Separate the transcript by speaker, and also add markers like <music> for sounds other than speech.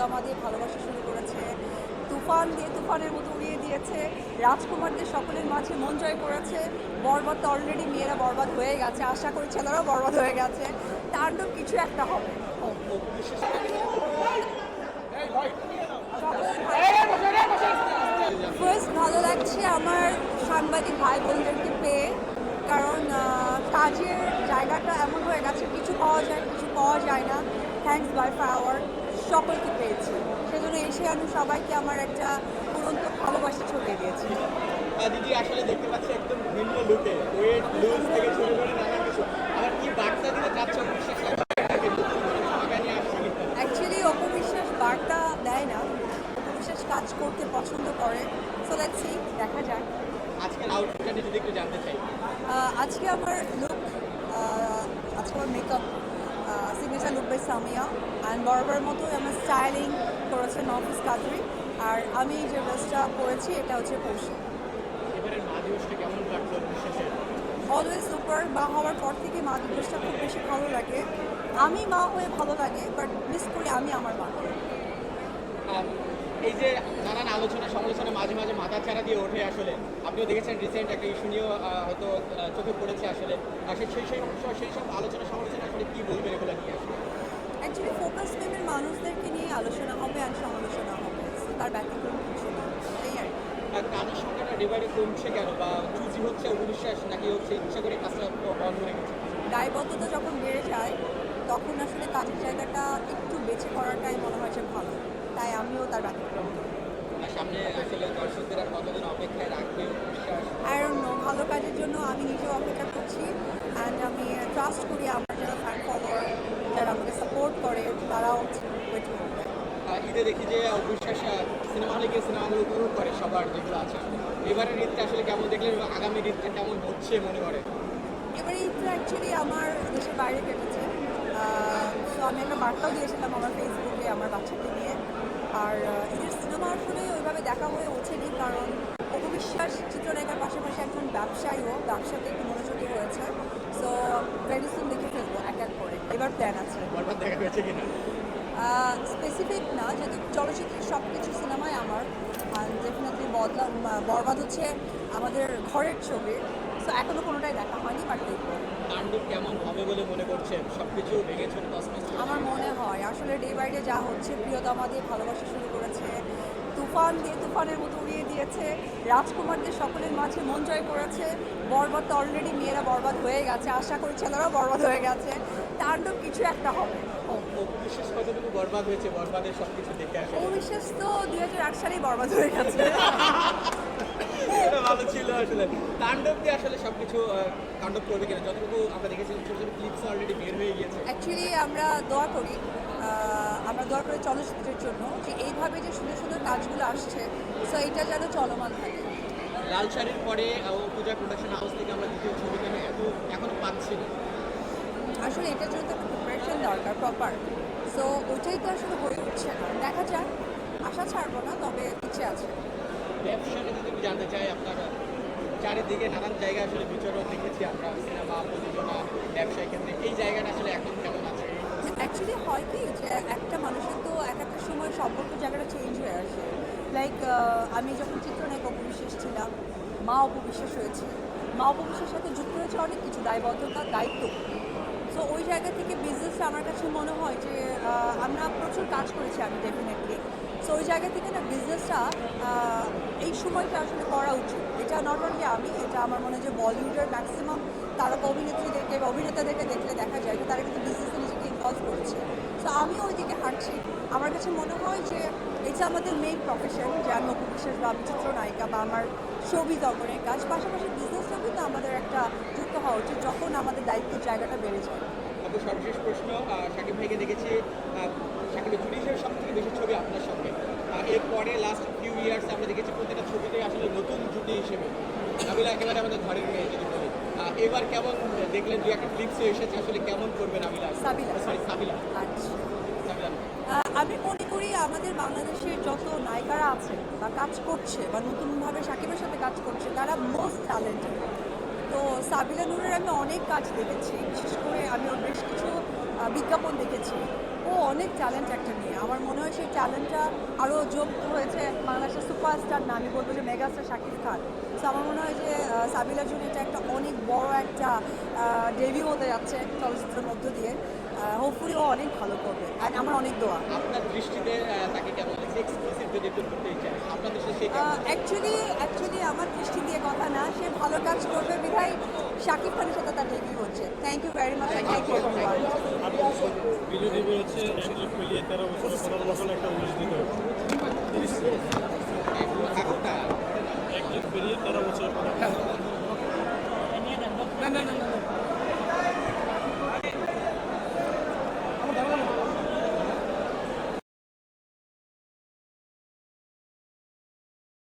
Speaker 1: প্রিয়তমা দিয়ে ভালোবাসা শুরু করেছে। তুফান দিয়ে, তুফানের মতো উড়িয়ে দিয়েছে। রাজকুমারদের সকলের মাঝে মন জয় করেছে। বরবাদ তো অলরেডি মেয়েরা বরবাদ হয়ে গেছে। আশা করি ছেলেরাও বরবাদ হয়ে গেছে। তাণ্ডব কিছু একটা হবে। ফার্স্ট ভালো লাগছে আমার সাংবাদিক ভাই বোনদেরকে পেয়ে। কারণ কাজের জায়গাটা এমন হয়ে গেছে, কিছু পাওয়া যায়, কিছু পাওয়া যায় না। থ্যাঙ্কস বাই ফ্লাওয়ার সকলকে পেয়েছি। সেজন্য এসে আমি সবাইকে আমার একটা পুরন্ত ভালোবাসা ছড়িয়ে দিয়েছি।
Speaker 2: দিদি আসলে দেখতে পাচ্ছি একদম ভিন্ন লুকে। ওয়েট লুজ থেকে শুরু করে নানান কিছু। আবার কি বার্তা দিতে চাচ্ছ বিশ্বাস।
Speaker 1: অ্যাকচুয়ালি অপবিশ্বাস বার্তা দেয় না। অপবিশ্বাস কাজ করতে পছন্দ করে। সো লেটস সি দেখা যাক।
Speaker 2: আজকের আউটফিটটা যদি একটু জানতে চাই।
Speaker 1: আজকে আমার লুক আজকে আমার makeup look by Samia and বরাবর মতোই আমার স্টাইলিং করেছে নফিস কাদরি আর আমি যে ড্রেসটা পরেছি এটা হচ্ছে পৌষি
Speaker 2: মা
Speaker 1: অলওয়েজ সুপার মা হওয়ার পর থেকে মা দিবসটা খুব বেশি ভালো লাগে। আমি মা হয়ে ভালো লাগে বাট মিস করি আমি আমার
Speaker 2: আহ, এই যে নানান আলোচনা সমালোচনা মাঝে মাঝে মাথা চারা দিয়ে ওঠে আসলে। আপনিও দেখেছেন রিসেন্ট একটা ইস্যু নিয়েও হয়তো চোখে পড়েছে আসলে। সেই সেই সেই সেই সব আলোচনা সমালোচনা আসলে কী বলবেন এগুলো নিয়ে আসলে?
Speaker 1: মানুষদেরকে নিয়ে আলোচনা হবে আর সমালোচনা হবে। তার ব্যতিক্রম কিছু না। এই আর
Speaker 2: কাজের সংখ্যাটা ডিভাইডে কমছে কেন? বা চুজি হচ্ছে অবিশ্বাস নাকি হচ্ছে ইচ্ছা করে কাজটা বন্ধ হয়ে গেছে?
Speaker 1: দায়বদ্ধতা যখন বেড়ে যায় তখন আসলে কাজের জায়গাটা একটু বেছে করাটাই মনে হয় যে ভালো। তাই আমিও তার ব্যতিক্রম
Speaker 2: সামনে আসলে দর্শকদের আর কতদিন অপেক্ষায় রাখবে বিশ্বাস
Speaker 1: আয়রন ভালো কাজের জন্য আমি নিজেও অপেক্ষা করছি অ্যান্ড আমি ট্রাস্ট করি আমার যারা ফ্যান ফলোয়ার যারা আমাকে সাপোর্ট করে তারাও ওয়েট করবে
Speaker 2: আহ, ঈদে দেখি যে অবিশ্বাস সিনেমা হলে গিয়ে সিনেমা সিনেমাগুলো উপভোগ করে সবার যেগুলো আছে। এবারের ঈদটা আসলে কেমন দেখলেন এবং আগামী ঈদটা কেমন হচ্ছে মনে করে?
Speaker 1: এবারে ঈদটা অ্যাকচুয়ালি আমার দেশের বাইরে কেটেছে। সো আমি একটা বার্তাও দিয়েছিলাম আমার ফেসবুকে আমার বাচ্চাকে নিয়ে। আর ঈদের সিনেমা আসলে ওইভাবে দেখা হয়ে ওঠেনি কারণ অপবিশ্বাস চিত্রনায়িকার পাশাপাশি একজন ব্যবসায়ীও ব্যবসাতে একটু মনোযোগী হয়েছে। সো ভেরি সুন দেখে ফেলব এক এক করে। এবার প্ল্যান আছে।
Speaker 2: দেখা গেছে কিনা?
Speaker 1: স্পেসিফিক না যেহেতু চলচ্চিত্রের সব কিছু সিনেমাই আমার ডেফিনেটলি বদলা বরবাদ হচ্ছে আমাদের ঘরের ছবি। সো এখনও কোনোটাই দেখা হয়নি বাট দেখব।
Speaker 2: কেমন হবে বলে মনে করছেন? সব কিছু
Speaker 1: আমার মনে হয় আসলে ডে বাই ডে যা হচ্ছে প্রিয়তমা দিয়ে ভালোবাসা শুরু করেছে। তুফান দিয়ে তুফানের মতো উড়িয়ে দিয়েছে। রাজকুমারদের সকলের মাঝে মন জয় করেছে। বরবাদ তো অলরেডি মেয়েরা বরবাদ হয়ে গেছে। আশা করি ছেলেরাও বরবাদ হয়ে গেছে। তাণ্ডব কিছু একটা হবে।
Speaker 2: বিশেষ কতটুকু বরবাদ হয়েছে? বরবাদের সব কিছু দেখে আসে
Speaker 1: অবিশ্বাস তো দু হাজার আট সালেই বরবাদ হয়ে গেছে। <laughs>
Speaker 2: ভালো ছিল আসলে। তাণ্ডব দিয়ে আসলে সব কিছু তাণ্ডব করবে কিনা? যতটুকু আমরা দেখেছি ছোটো ছোটো ক্লিপস অলরেডি বের হয়ে গিয়েছে।
Speaker 1: অ্যাকচুয়ালি আমরা দোয়া করি আমরা দোয়া করি চলচ্চিত্রের জন্য যে এইভাবে যে সুন্দর সুন্দর কাজগুলো আসছে সো এটা যেন চলমান থাকে।
Speaker 2: লাল শাড়ির পরে পূজা প্রোডাকশন হাউস থেকে আমরা দ্বিতীয় ছবি কেন এত এখনও পাচ্ছি না।
Speaker 1: আসলে এটার জন্য তো একটা প্রিপারেশন দরকার প্রপার সো ওইটাই তো আসলে হয়ে উঠছে না। দেখা যাক আশা ছাড়বো না তবে ইচ্ছে আছে।
Speaker 2: ব্যবসাটা যদি আমি জানতে চাই, আপনার চারিদিকে নানান জায়গায় আসলে বিচরণ দেখেছি আমরা, সিনেমা, প্রযোজনা ব্যবসায়ী ক্ষেত্রে। এই জায়গাটা আসলে এখন কেমন আছে?
Speaker 1: অ্যাকচুয়ালি হয় কি যে একটা মানুষের তো এক একটা সময় সম্পর্ক জায়গাটা চেঞ্জ হয়ে আসে। লাইক আমি যখন চিত্রনায়ক অপবিশ্বাস ছিলাম, মা অপবিশ্বাস হয়েছে। মা অপবিশ্বাসের সাথে যুক্ত হয়েছে অনেক কিছু, দায়বদ্ধতা, দায়িত্ব। সো ওই জায়গা থেকে বিজনেসটা আমার কাছে মনে হয় যে আমরা প্রচুর কাজ করেছি আমি ডেফিনেটলি সো ওই জায়গা থেকে না বিজনেসটা এই সময়টা আসলে করা উচিত। এটা নট অনলি আমি, এটা আমার মনে হয় যে বলিউডের ম্যাক্সিমাম তারা অভিনেত্রীদেরকে অভিনেতাদেরকে দেখলে দেখা যায় যে তারা কিন্তু বিজনেসে নিজেকে ইনভলভ করছে। সো আমি ওই দিকে হাঁটছি। আমার কাছে মনে হয় যে এটা আমাদের মেইন প্রফেশন যে আমি অপবিশ্বাস বা আমি চিত্রনায়িকা বা আমার ছবি দর্পণের কাজ। পাশাপাশি বিজনেসটাও কিন্তু আমাদের একটা যুক্ত হওয়া উচিত যখন আমাদের দায়িত্বের জায়গাটা বেড়ে যায়।
Speaker 2: সর্বশেষ প্রশ্ন শাকিব ভাইকে দেখেছি শাকিবের জুডিশিয়ার সব থেকে বেশি ছবি আপনার সঙ্গে? এরপরে লাস্ট ফিউ ইয়ার্স আমরা দেখেছি প্রতিটা ছবিতে আসলে নতুন জুটি হিসেবে। নাবিলা একেবারে আমাদের ঘরের মেয়ে যদি বলি। এবার কেমন দেখলেন দু একটা ফ্লিপসে এসেছে আসলে কেমন করবে নাবিলা
Speaker 1: সাবিলা।
Speaker 2: সরি সাবিলা।
Speaker 1: আচ্ছা।
Speaker 2: সাবিলা।
Speaker 1: আহ, আমি মনে করি আমাদের বাংলাদেশের যত নায়িকারা আছে বা কাজ করছে বা নতুনভাবে সাকিবের সাথে কাজ করছে তারা মোস্ট ট্যালেন্টেড তো সাবিলা নূরের আমি অনেক কাজ দেখেছি। বিশেষ করে আমি বেশ কিছু বিজ্ঞাপন দেখেছি। ও অনেক চ্যালেঞ্জ একটা নিয়ে আমার মনে হয় সেই চ্যালেঞ্জটা আরও যোগ হয়েছে বাংলাদেশের সুপারস্টার না আমি বলব যে মেগাস্টার শাকিব খান। তো আমার মনে হয় যে সাবিলা জন্য এটা একটা অনেক বড় একটা ডেবিউ হতে যাচ্ছে চলচ্চিত্রের মধ্য দিয়ে। হোপফুলি ও অনেক ভালো করবে। আর আমার অনেক দোয়া।
Speaker 2: আপনার দৃষ্টিতে তাকে কেমন এক্সক্লুসিভ যদি করতে চাই আপনাদের সাথে
Speaker 1: অ্যাকচুয়ালি অ্যাকচুয়ালি আমার দৃষ্টি দিয়ে কথা না সে ভালো কাজ করবে বিধায় শাকিব খানের সাথে তার ডেবিউ হচ্ছে। Thank you very much thank you
Speaker 3: ইংরেজি হচ্ছে এক লাখ মিলিয়ে একটা উনিশ দিতে হবে এক লাখ পেরিয়ে তেরো